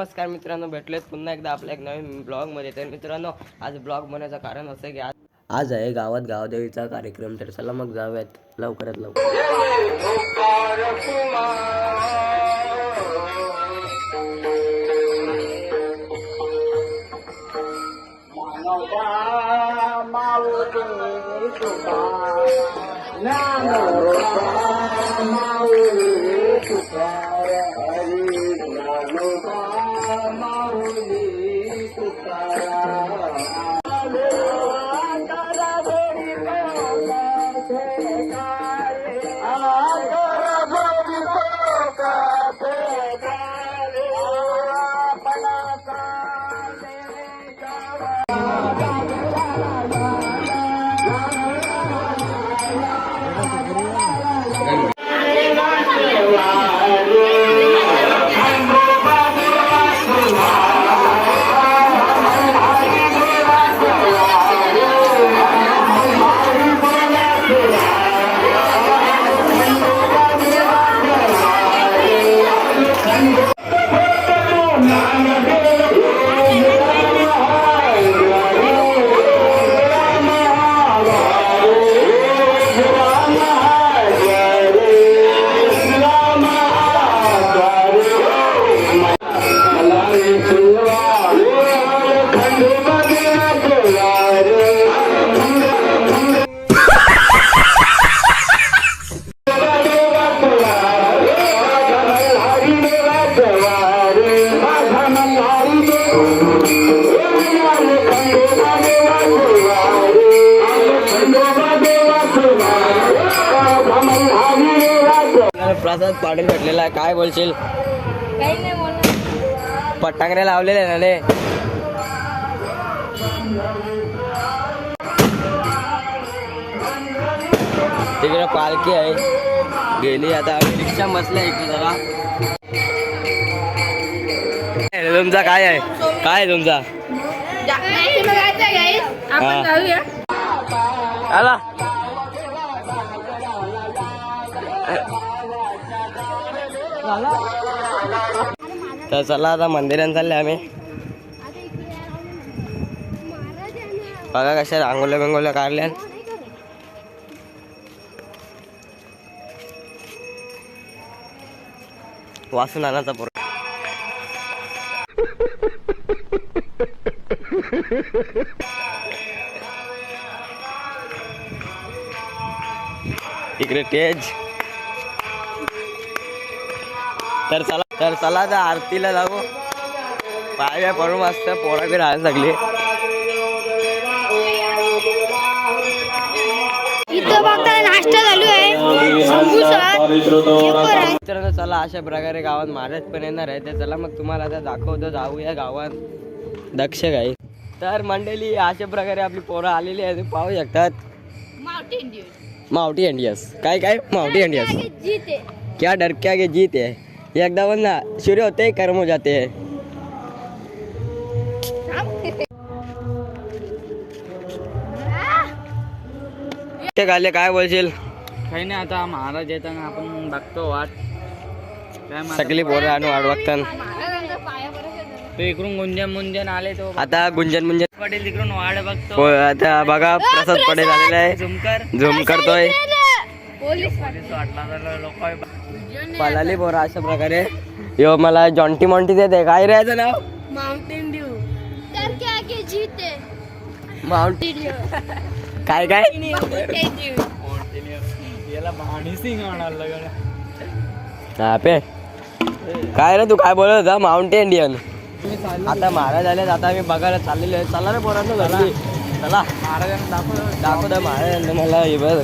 नमस्कार मित्रांनो भेटलेत पुन्हा एकदा आपल्या एक नवीन ब्लॉगमध्ये तर मित्रांनो आज ब्लॉग बनवायचं कारण असं आहे की आज आज आहे गावात गावदेवीचा कार्यक्रम तर चला मग जाऊयात लवकरात लवकर प्रसाद पाटील भेटलेला आहे. काय बोलशील? काही नाही बोलणार पटांगरे लावलेले आहे ना रे. तिकडे पालखी आहे. गेली आता. रिक्षा बसल्या इकडे जरा. काय तुमचा काय आहे? काय आहे तुमचा? आपण जाऊया. आला. तर चला आता मंदिरात चालले आम्ही. बघा कशा रांगोल्या बिंगोल्या काढल्या वासून आणायचा पोर इकडे टेज तर चला तर चला आता आरतीला जाऊ. पाया पडून मस्त पोळा बी राहायला लागली मित्रांनो चला अशा प्रकारे गावात महाराज पण येणार आहे. तर चला मग तुम्हाला आता दाखवतो जाऊया गावात. दक्ष गाई. तर मंडळी अशा प्रकारे आपली पोरं आलेली आहे पाहू शकतात. माउंटेन ड्यू मावटी इंडियस काय काय? मावटी इंडियस जीते? क्या डर के आगे जीत? है ये एकदा बोल ना सूर्य होते ही कर्म हो जाते. हैं ते काय बोलशील? काही नाही आता महाराज येताना आपण बघतो वाट. काय? सगळी पोरं आणू वाट बरं तो इकडून गुंजन मुंजन आले तो. आता गुंजन मुंजन पटेल तिकडून वाट बघतो. हो, आता बघा प्रसाद पटेल आलेला आहे. झुमकर. झूम करतोय. पळाली पोरं अशा प्रकारे. यो मला जॉन्टी मॉन्टी देते. काय रे याचं नाव? माउंटेन ड्यू तर क्या जीते? माउंट ड्यू काय काय? माउंटेन ड्यू याला भाणी सिंग म्हणाल हा पे. काय रे तू? काय बोलत होता? माउंटेन इंडियन आता महाराज आले आता आम्ही बघायला चाललेलो आहे. चला रे पोरांनो घरी. चला. महाराजांना दाखव. दाखवता महाराज मला हे बघ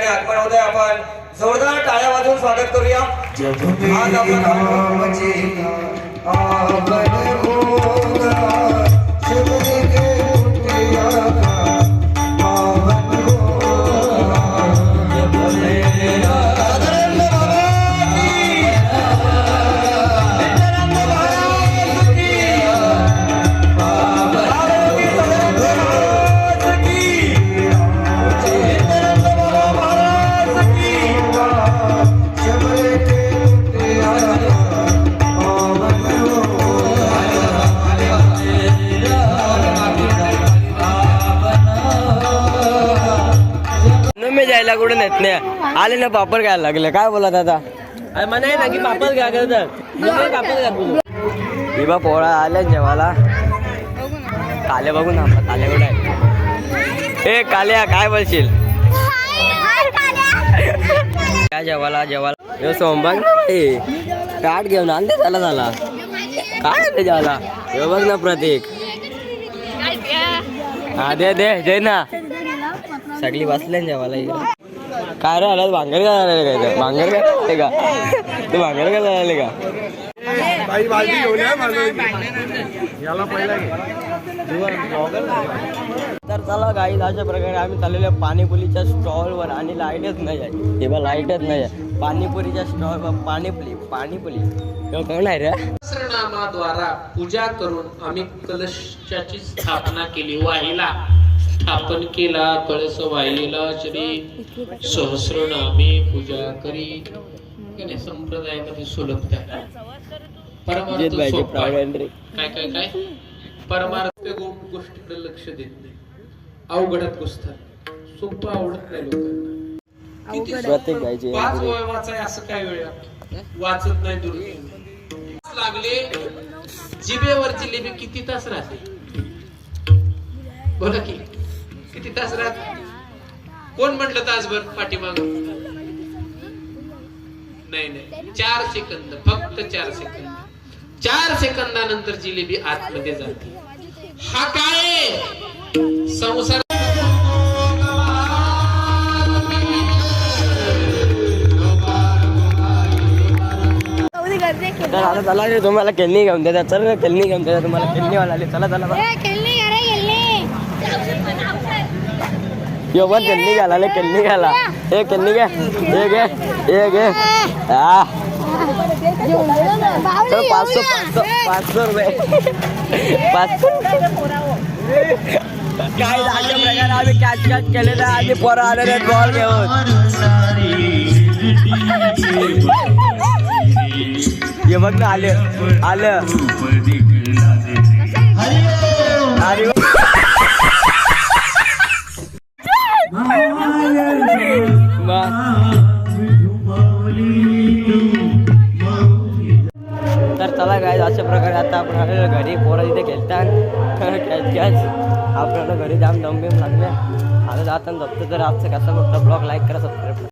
अगदी पलटे बनवतोय आपण जोरदार टाळ्या वाजवून स्वागत करूया. आज आपला जायला कुठे नेत नाही आले ना पापड घ्यायला लागले. काय बोलत आता? ना की पापड घ्या करतात पापड घ्या पोळा आल्या जेवाला काले बघू ना काले कुठे आहे ए काल्या काय बोलशील? काय जेवाला जेवाला यो सोमबाग. ए काट घेऊन आण दे झाला झाला काय ते जेवाला यो बघ ना प्रतीक. हा दे दे ना. सगळी बसले ना जेवायला. इकडे काय रे आला भांगर का झाले काय? भांगर का झाले का तू भांगर का झाले का तर चला काही अशा प्रकारे आम्ही चाललेलो पाणीपुरीच्या स्टॉलवर आणि लाईटच नाही आहे. तेव्हा लाईटच नाही आहे. पाणीपुरीच्या स्टॉलवर पाणीपुरी पाणीपुरी. तेव्हा कोण आहे रे? पूजा करून आम्ही कलशाची स्थापना केली. वाहिला. स्थापन केला कळस वाहिलेला श्री सहस्रनामे पूजा करी. संप्रदायामध्ये सुलभता. जित परमार्थ काय काय काय? परमार्थ गो- गोष्टीकडे लक्ष देत नाही. अवघडात घुसतात सोपं आवडत नाही लोकांना. पाच. वय वाचाय असं काय वेळ? वाचत नाही दूर लागले. जिभेवर जिलेबी किती तास राहते? बोला की. किती तास राहते? कोण म्हटलं तासभर पाठीमाग? नाही नाही. चार सेकंद फक्त चार सेकंद. चार सेकंदानंतर जिलेबी आतमध्ये जाते. हा काय? संसार तर आता चला तुम्हाला केलनी घेऊन देतात. चल केलनी घेऊन देतात. तुम्हाला केलनी वाला आली. चला चला चला. खेळणी अरे खेळणी यो पण केलनी घाला ले केलनी घाला ए केलनी घे ए घे ए घे हा चल पाचशे पाचशे पाचशे रुपये। पाचशे काय झाले प्रकार आम्ही कॅच कॅच केले तर आम्ही पोरं आलेले बॉल घेऊन ये बघ ना आले आलं। अरे आता आपण आलेलो घरी पोरं तिथे खेळतात. कॅच कॅच आपल्याला घरी जाम दम बिम लागले आता जाताना जपतो तर आजचा कसा मोठा ब्लॉग लाईक करा सबस्क्राईब